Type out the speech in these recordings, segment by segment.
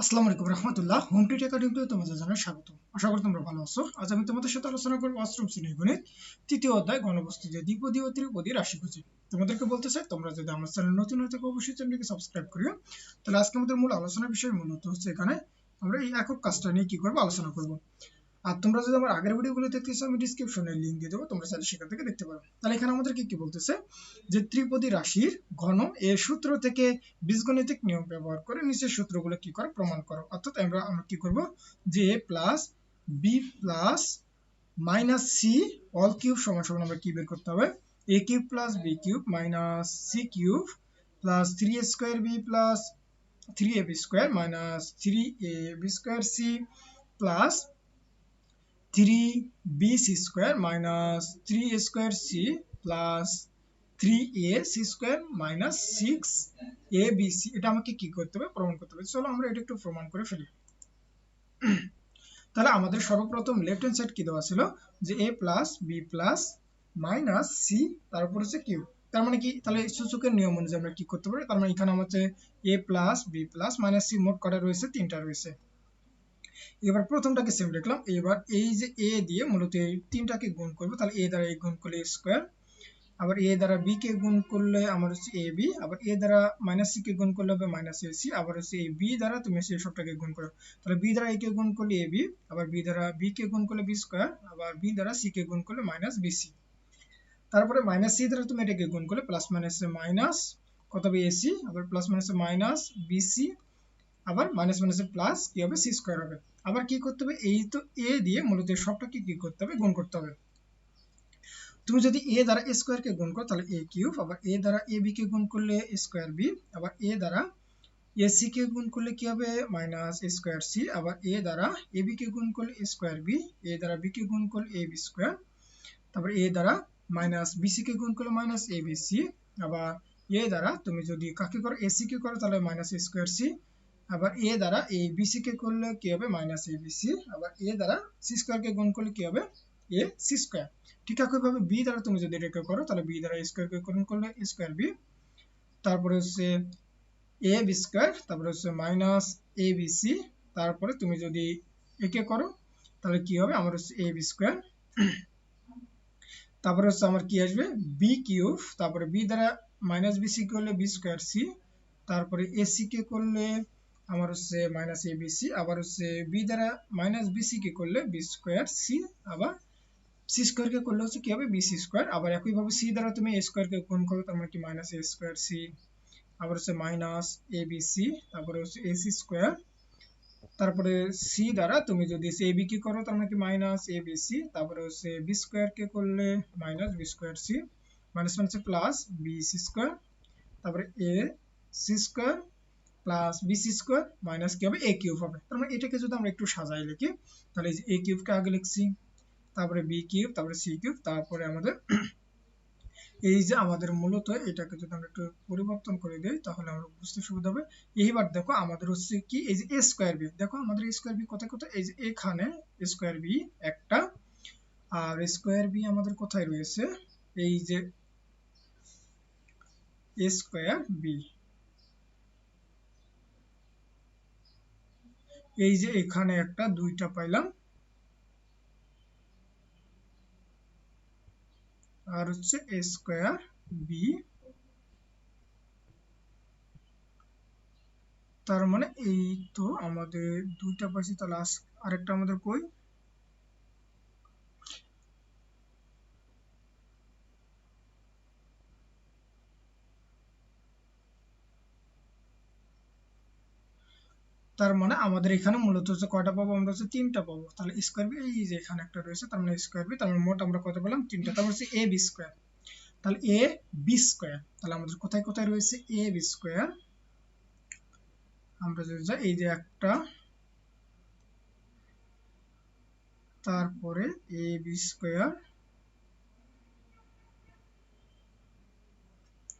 আসসালামু আলাইকুম রহমতুল্লাহ। হোম টিট একাডেমিতে তোমাদের জানাই স্বাগত। আশা করি তোমরা ভালো আছো। আজ আমি তোমাদের সাথে আলোচনা করব অষ্টম শ্রেণির গণিত। তৃতীয় অধ্যায়, গণবস্তু যে দ্বিপদী ও ত্রিপদী রাশি খুঁজে তোমাদেরকে বলতে চাই তোমরা যদি আমার চ্যানেল নতুন হয়ে থাকো, অবশ্যই চ্যানেলটিকে সাবস্ক্রাইব করিও। তাহলে আজকে আমাদের মূল আলোচনা বিষয় মূলত হচ্ছে এখানে আমরা এই একক কাজটা নিয়ে কি করব, আলোচনা করব। আর তোমরা যদি আমার আগের ভিডিওগুলো দেখতে চাও, আমি ডিসক্রিপশনে লিঙ্ক দিয়ে দেবো, তোমরা চাইলে সেখান থেকে দেখতে পারো। তাহলে এখানে আমাদেরকে কি বলতেছে? যে ত্রিপদী রাশির ঘন এর সূত্র থেকে বীজগণিতিক নিয়ম ব্যবহার করে নিচের সূত্রগুলো কি করে? প্রমাণ করো। অর্থাৎ আমরা আমরা কি করব? যে A plus B plus minus C all cube সমান সমান আমরা কি বের করতে হবে? A cube plus B cube minus C cube plus three A square B plus three A B square minus three A B square C plus three B C square minus three A square C plus three B এটা আমাকে কি করতে হবে? প্রমাণ করতে হবে। চলো আমরা এটা একটু প্রমাণ করে ফেলি। তাহলে আমাদের সর্বপ্রথম লেফট হ্যান্ড সাইড কি দেওয়া ছিল? যে plus B plus minus C তারপর হচ্ছে কিউ তার মানে কি? তাহলে সূচকের নিয়ম অনুযায়ী আমরা কি করতে পারি? তার মানে এখানে আমাদের A plus B plus minus C মোট কটা রয়েছে? তিনটা রয়েছে। এবার প্রথমটাকে সেম লিখলাম। এবার এই যে এ দিয়ে মূলত এই তিনটাকে গুণ করব, তাহলে এ দ্বারা এ গুণ করলে স্কোয়ার আবার এ দ্বারা বি কে গুণ করলে আমার হচ্ছে এ বি আবার এ দ্বারা মাইনাস সি কে গুণ করলে হবে মাইনাস এ সি আবার হচ্ছে এই বি দ্বারা তুমি সেই সবটাকে গুণ করো। তাহলে বি দ্বারা এ কে গুণ করলে এ বি আবার বি দ্বারা বি কে গুণ করলে বি স্কোয়ার আবার বি দ্বারা সি কে গুণ করলে মাইনাস বি সি তারপরে মাইনাস সি দ্বারা তুমি এটাকে গুণ করলে প্লাস মাইনাস মাইনাস কত হবে এসি আবার প্লাস মাইনাস মাইনাস বিসি আবার মাইনাস মাইনাস প্লাস কি হবে সি স্কোয়ার হবে। আবার কি করতে হবে? এই তো এ দিয়ে মূলত সবটাকে কি করতে হবে? গুণ করতে হবে। তুমি যদি এ দ্বারা এ স্কোয়ার কে গুণ করো, তাহলে এ কিউব আবার এ দ্বারা এ বি কে গুণ করলে স্কোয়ার বি আবার এ দ্বারা এ সি কে গুণ করলে কি হবে? মাইনাস স্কোয়ার সি আবার এ দ্বারা এ বি কে গুণ করলে স্কোয়ার বি এ দ্বারা বি কে গুণ করলে এ বি স্কোয়ার তারপর এ দ্বারা মাইনাস বিসি কে গুণ করলে মাইনাস এ বি সি আবার এ দ্বারা তুমি যদি কাকে করো? এসি কে করো, তাহলে মাইনাস স্কোয়ার সি আবার এ দ্বারা এ বিসি কে করলে কি হবে? মাইনাস এ বিসি আবার এ দ্বারা সি স্কোয়ার কে গুণ করলে কি হবে? এ সি স্কোয়ার ঠিক একইভাবে বি দ্বারা তুমি যদি এটাকে করো, তাহলে বি দ্বারা স্কোয়ার কে গুণ করলে স্কোয়ার বি তারপরে হচ্ছে এ বি স্কোয়ার তারপরে হচ্ছে মাইনাস এ বি সি তারপরে তুমি যদি একে করো, তাহলে কি হবে? আমার হচ্ছে এ বি স্কোয়ার তারপরে হচ্ছে আমার কি আসবে? বি কিউব তারপরে বি দ্বারা মাইনাস বি সি করলে বি স্কোয়ার সি তারপরে এসি কে করলে আমার হচ্ছে মাইনাস এ বি সি আবার হচ্ছে বি দ্বারা মাইনাস বি সি কে করলে বি স্কোয়ার সি আবার সি স্কোয়ার কে করলে হচ্ছে কি হবে? বি সি স্কোয়ার আবার একইভাবে সি দ্বারা তুমি এ স্কোয়ার কে গুণ করো, তার মানে কি? মাইনাস এ স্কোয়ার সি আবার হচ্ছে মাইনাস এ বি সি তারপরে হচ্ছে এ সি স্কোয়ার তারপরে সি দ্বারা তুমি যদি এ বি কি করো, তার মানে কি? মাইনাস এ বি সি তারপরে হচ্ছে বি স্কোয়ার কে করলে minus B square C minus মানে হচ্ছে প্লাস বি সি স্কোয়ার তারপরে A C square plus B C square minus কি হবে এ কিউব হবে। তার মানে এটাকে যদি আমরা একটু সাজাই লিখি, তাহলে এ কিউবকে আগে লিখছি, তারপরে বি কিউব তারপরে সি কিউব তারপরে আমাদের এই যে আমাদের মূলত এটাকে যদি আমরা একটু পরিবর্তন করে দিই, তাহলে আমরা বুঝতে সুবিধা হবে। এইবার দেখো আমাদের হচ্ছে কি, এই যে এ স্কোয়ার বি দেখো আমাদের স্কোয়ার বি কোথায় কোথায়? এই যে এখানে স্কোয়ার বি একটা, আর স্কোয়ার বি আমাদের কোথায় রয়েছে? এই যে স্কোয়ার বি এই যে এখানে একটা, দুইটা পাইলাম। আর হচ্ছে এ স্কোয়ার বি। তার মানে এই তো আমাদের দুইটা পাইছি, তাহলে আরেকটা আমাদের কই? তার মানে আমাদের এখানে মূলত হচ্ছে কয়টা পাবো? আমরা হচ্ছে তিনটা পাবো। তাহলে স্কোয়ার বি এই যে এখানে একটা রয়েছে, তার মানে স্কোয়ার বি তার মানে মোট আমরা কত পেলাম? তিনটা। তারপর হচ্ছে এ বি স্কোয়ার তাহলে এ বি স্কোয়ার তাহলে আমাদের কোথায় কোথায় রয়েছে? এ বি স্কোয়ার আমরা যদি যাই, এই যে একটা। তারপরে এ বি স্কোয়ার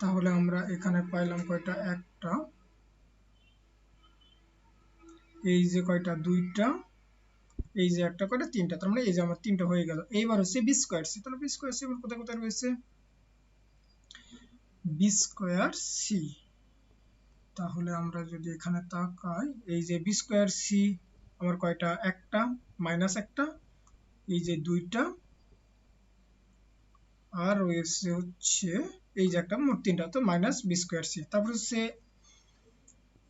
তাহলে আমরা এখানে পাইলাম কয়টা? একটা। এই যে কয়টা? দুইটা। এই যে একটা কয়টা? তিনটা। তার মানে এই যে আমার তিনটা হয়ে গেল। এইবার হচ্ছে বি স্কোয়ার সি তাহলে বি স্কোয়ার সি কোথায় কোথায় রয়েছে? বি স্কোয়ার সি তাহলে আমরা যদি এখানে তাকাই, এই যে বি স্কোয়ার সি আমার কয়টা? একটা মাইনাস একটা। এই যে দুইটা। আর রয়েছে হচ্ছে, এই যে একটা, মোট তিনটা। তো মাইনাস বি স্কোয়ার সি তারপর হচ্ছে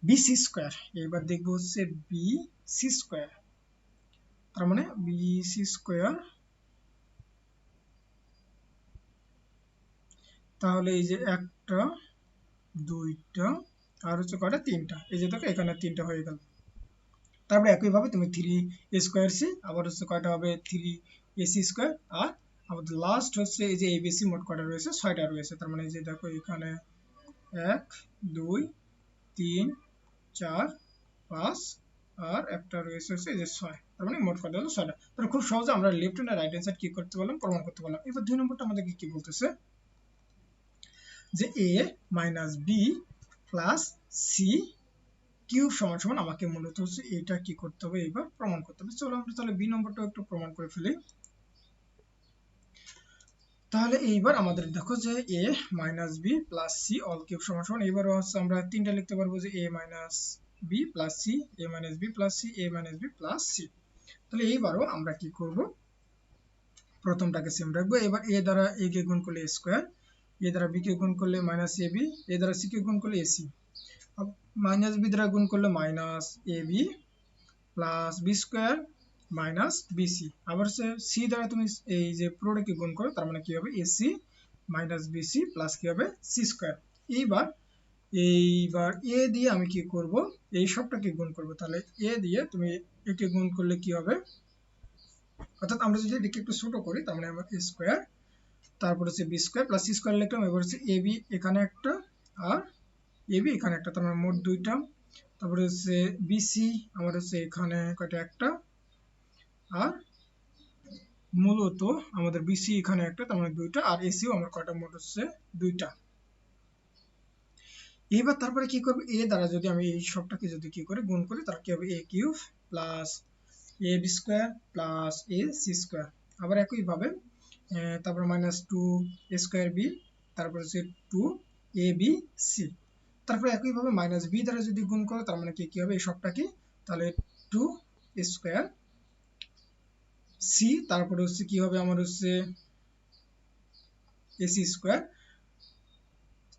বি সি স্কোয়ার এবার দেখব হচ্ছে বি সি স্কোয়ার তার মানে বি সি স্কোয়ার তাহলে এই যে একটা, দুইটা, আর হচ্ছে কয়টা? তিনটা। এই যে দেখো এখানে তিনটা হয়ে গেল। তারপরে একইভাবে তুমি থ্রি স্কোয়ার সি, আবার হচ্ছে কয়টা হবে? থ্রি এসি স্কোয়ার আর আমাদের লাস্ট হচ্ছে এই যে এবিসি মোট কয়টা রয়েছে? ছয়টা রয়েছে। তার মানে এই যে দেখো এখানে এক, দুই, তিন চার, পাঁচ, আর একটা রয়েছে হচ্ছে যে ছয়। তার মানে মোট কয়টা হলো ছয়টা। তাহলে খুব সহজে আমরা left hand right hand side কি করতে পারলাম, প্রমাণ করতে পারলাম। এবার দুই নম্বরটা আমাদেরকে কি বলতেছে? যে A minus B plus C cube সমান সমান আমাকে মূলত হচ্ছে এটা কি করতে হবে? এবার প্রমাণ করতে হবে। চলো আমরা তাহলে বি নম্বরটা একটু প্রমাণ করে ফেলি। তাহলে এইবার আমাদের দেখো যে A minus B plus C all cube সমান সমান। এবার হচ্ছে আমরা তিনটা লিখতে পারব যে A minus B plus C A minus B plus C A minus B plus C তাহলে এইবারও আমরা কি করব? প্রথমটাকে সেম রাখব। এবার এ দ্বারা এ কে গুণ করলে স্কোয়ার এ দ্বারা বি কে গুণ করলে মাইনাস এ বি এ দ্বারা সি কে গুণ করলে এসি মাইনাস বি দ্বারা গুণ করলে minus A B plus B square minus BC আবার সে দ্বারা তুমি এই যে পুরোটাকে গুণ করো, তার মানে কি হবে? এসি মাইনাস বিসি প্লাস কি হবে? সি স্কোয়ার এইবার এইবার এ দিয়ে আমি কি করব? এই সবটাকে গুণ করব। তাহলে এ দিয়ে তুমি একে গুণ করলে কি হবে? অর্থাৎ আমরা যদি এটাকে একটু ছোট করি, তার মানে আমার স্কোয়ার তারপর হচ্ছে B square plus C square লিখলাম, এবার হচ্ছে এ বি এখানে একটা, আর এ বি এখানে একটা, তার মানে মোট দুইটা। তারপরে হচ্ছে বিসি আমার হচ্ছে এখানে কয়টা? একটা। আর মূলত আমাদের বিসি এখানে একটা, তার মানে দুইটা, আর এসিও আমার কয়টা মোট হচ্ছে দুইটা। এবার তারপরে কি করব? এ দ্বারা যদি আমি এই সবটাকে যদি কি করে গুণ করি, তাহলে কি হবে? A cube plus A B square plus A C square আবার একইভাবে তারপর minus two A square B তারপর হচ্ছে টু এ বি সি তারপরে একইভাবে মাইনাস বি দ্বারা যদি গুণ করো, তার মানে কি কি হবে? এই সবটা কি তাহলে টু স্কোয়ার সি তারপরে হচ্ছে কি হবে আমার হচ্ছে এসি স্কোয়ার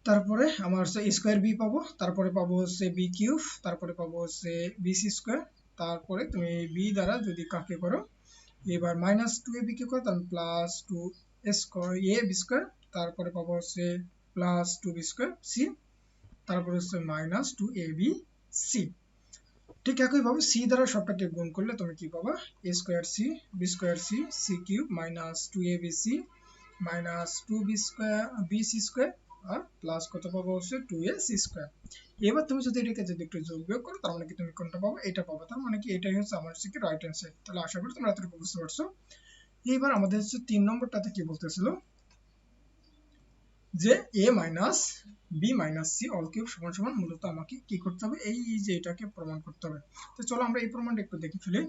তারপরে আমার হচ্ছে স্কোয়ার বি পাবো, তারপরে পাবো হচ্ছে বি কিউব তারপরে পাবো হচ্ছে বিসি স্কোয়ার তারপরে তুমি বি দ্বারা যদি কাকে করো, এবার মাইনাস টু এ বি কে করো, তাহলে plus two square A B square তারপরে পাবো হচ্ছে plus two B square C তারপরে হচ্ছে minus two A B C ঠিক একইভাবে সি দ্বারা সবটাকে গুণ করলে তুমি কি পাবা? A square C B square C C cube minus two A B C minus two B square B C square R plus কত পাবো হচ্ছে টু এ সি স্কোয়ার এবার তুমি যদি এটাকে যদি একটু যোগ বিয়োগ করো, তার মানে কি তুমি কোনটা পাবো? এটা পাবো। তার মানে কি এটাই হচ্ছে আমার হচ্ছে কি রাইট হ্যান্ড সাইড তাহলে আশা করি তোমরা এতটুকু বুঝতে পারছ। এইবার আমাদের হচ্ছে তিন নম্বরটাতে কি বলতেছিল? যে A minus B minus C all cube সমান সমান মূলত আমাকে কি করতে হবে? এই যে এটাকে প্রমাণ করতে হবে। তো চলো আমরা এই প্রমাণটা একটু দেখে ফেলি।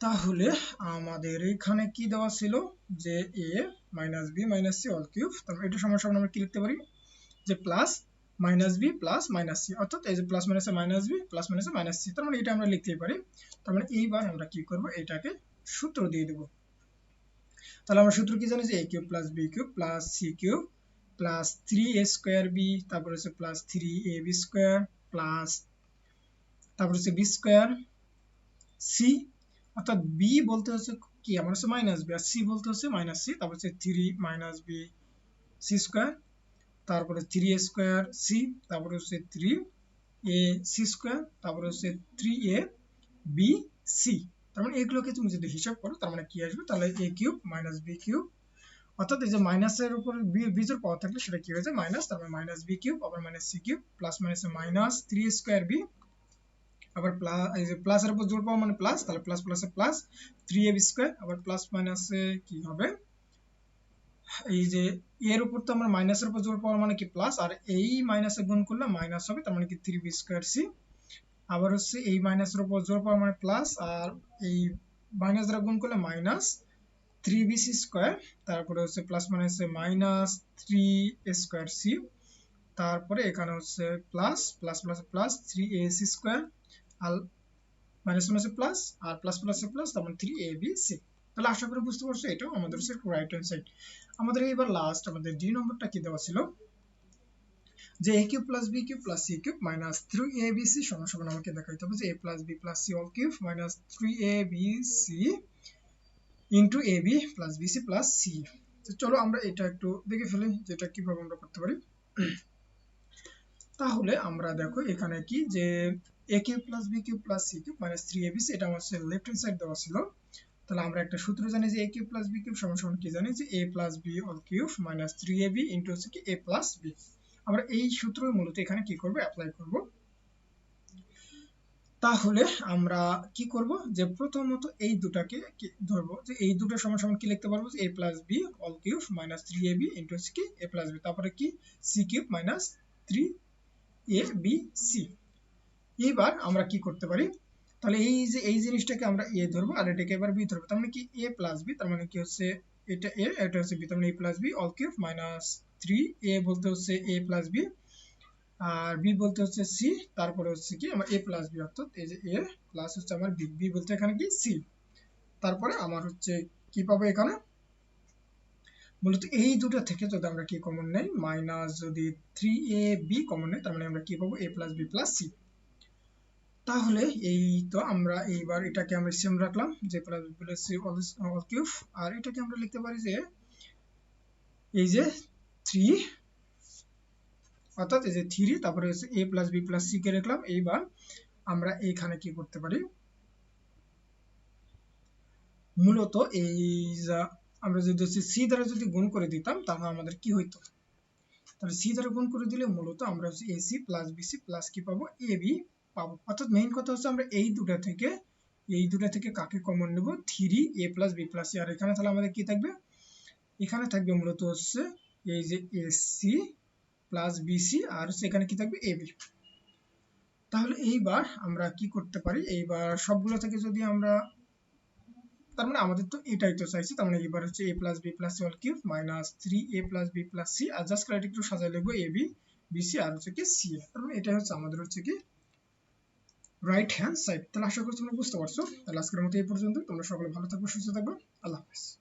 তাহলে আমাদের এখানে কি দেওয়া ছিল? যে A minus B minus C all cube তারপর এটা সমান সমান আমরা কি লিখতে পারি? যে plus minus B plus minus C অর্থাৎ এই যে প্লাস মাইনাসে মাইনাস বি প্লাস মাইনাসে মাইনাস সি তার মানে এটা আমরা লিখতেই পারি। তার মানে এইবার আমরা কি করব? এটাকে সূত্র দিয়ে দেব। তাহলে আমরা সূত্র কি জানি যে A cube plus B cube plus C cube plus three A square B তারপর হচ্ছে plus three A B square plus তারপর হচ্ছে বি স্কোয়ার সি অর্থাৎ বি বলতে হচ্ছে কি? আমার হচ্ছে মাইনাস বি আর সি বলতে হচ্ছে মাইনাস সি তারপর হচ্ছে three minus B C square তারপরে থ্রি এ স্কোয়ার সি তারপরে হচ্ছে থ্রি এ সি স্কোয়ার তারপরে হচ্ছে থ্রি এ বি সি তার মানে এগুলোকে তুমি যদি হিসাব করো, তার মানে কি আসবে? তাহলে A cube minus B cube. অর্থাৎ এই যে মাইনাসের উপর বিজোর পাওয়ার থাকলে সেটা কি হয়েছে মাইনাস তারপরে মাইনাস বি কিউব, আবার মাইনাস সি কিউব প্লাস মাইনাসে মাইনাস থ্রি স্কোয়ার বি আবার প্লাস এই যে প্লাসের উপর জোর পাওয়া মানে প্লাস তাহলে প্লাস প্লাসে plus three A B square আবার প্লাস মাইনাসে কি হবে? এই যে এর উপর তো আমরা মাইনাসের উপর জোর পাওয়ার মানে কি প্লাস আর এই মাইনাসে গুণ করলে মাইনাস হবে, তার মানে কি থ্রি বি স্কোয়ার সি আবার হচ্ছে এই মাইনাসের উপর জোর পাওয়ার মানে প্লাস আর এই মাইনাস দ্বারা গুণ করলে minus three B C square তারপরে হচ্ছে প্লাস মাইনাসে মাইনাস থ্রি স্কোয়ার সি তারপরে এখানে হচ্ছে plus plus plus plus three A C square R minus মাইনাসে প্লাস আর প্লাস প্লাসে প্লাস তারপর থ্রি এ বি সি তাহলে আশা করি বুঝতে পারছ, এটাও আমাদের হচ্ছে রাইট হ্যান্ড সাইড আমাদের এবার লাস্ট আমাদের ডি নম্বরটা কি দেওয়া ছিল? যে a cube plus B cube plus C cube minus three A B C সমান সমান আমাকে দেখাইতে হবে যে a plus B plus C all cube minus three A B C into A B plus B C plus C তো চলো আমরা এটা একটু দেখে ফেলি যে এটা কীভাবে আমরা করতে পারি। তাহলে আমরা দেখো এখানে কি যে A cube plus B cube plus C cube minus three A B C এটা আমার লেফট হ্যান্ড সাইড দেওয়া ছিল। তাহলে আমরা একটা সূত্র জানি যে A cube plus B cube সমান সমান কি জানি? যে a plus B all cube minus three A B into হচ্ছে কি a প্লাস বি আমরা এই সূত্র মূলত এখানে কি করব? অ্যাপ্লাই করব। তাহলে আমরা কি করব? যে প্রথমত এই দুটাকে ধরবো? যে এই দুটো সমান সমান কি লিখতে পারব? যে a plus B all cube minus three A B into কি a প্লাস বি তারপরে কি? C cube minus three A B C এইবার আমরা কি করতে পারি? তাহলে এই যে, এই জিনিসটাকে আমরা এ ধরবো আর এটাকে এবার বি ধরবো। তার মানে কি? এ প্লাস বি তার মানে কি হচ্ছে? এটা এ এটা হচ্ছে বি তার মানে A plus B all cube minus three A বলতে হচ্ছে এ প্লাস বি আর বি বলতে হচ্ছে সি তারপরে হচ্ছে কি আমার এ প্লাস বি অর্থাৎ এই যে এ প্লাস হচ্ছে আমার বি বি বলতে এখানে কি সি তারপরে আমার হচ্ছে কি পাবো এখানে? মূলত এই দুটো থেকে যদি আমরা কি কমন নেই মাইনাস যদি থ্রি এ বি কমন নেই, তার মানে আমরা কি পাবো? A plus B plus C তাহলে এই তো আমরা এইবার এটাকে আমরা সেম রাখলাম যে plus B plus C all cube আর এটাকে আমরা লিখতে পারি যে, এই যে থ্রি অর্থাৎ এই যে থ্রি তারপরে হচ্ছে A plus B plus C কে রাখলাম এইবার আমরা এইখানে কি করতে পারি? মূলত এই আমরা যদি হচ্ছে সি দ্বারা যদি গুণ করে দিতাম, তাহলে আমাদের কি হইতো? তাহলে সি দ্বারা গুণ করে দিলে মূলত আমরা হচ্ছে প্লাস প্লাস কি পাবো? এ বি পাবো। অর্থাৎ মেইন কথা হচ্ছে আমরা এই দুটা থেকে, এই দুটা থেকে কাকে কমন নেব? Three a plus b plus c আর এখানে তাহলে আমাদের কি থাকবে? এখানে থাকবে মূলত হচ্ছে এই যে এসি প্লাস বিসি আর এখানে কি থাকবে এবি তাহলে এইবার আমরা কি করতে পারি? এইবার সবগুলো থেকে যদি আমরা, তার মানে আমাদের তো এটাই তো চাইছি, তার মানে এবার হচ্ছে a plus b plus all cube minus three a plus b plus c R just করে একটু সাজাই লিখব এ বি বিসি আর হচ্ছে কি সি তার মানে এটাই হচ্ছে আমাদের হচ্ছে কি রাইট হ্যান্ড সাইড তাহলে আশা করি তোমরা বুঝতে পারছ। তাহলে আজকের মতো এই পর্যন্ত তোমরা সকলে ভালো থাকবে, সুস্থ থাকবে। আল্লাহ হাফেজ।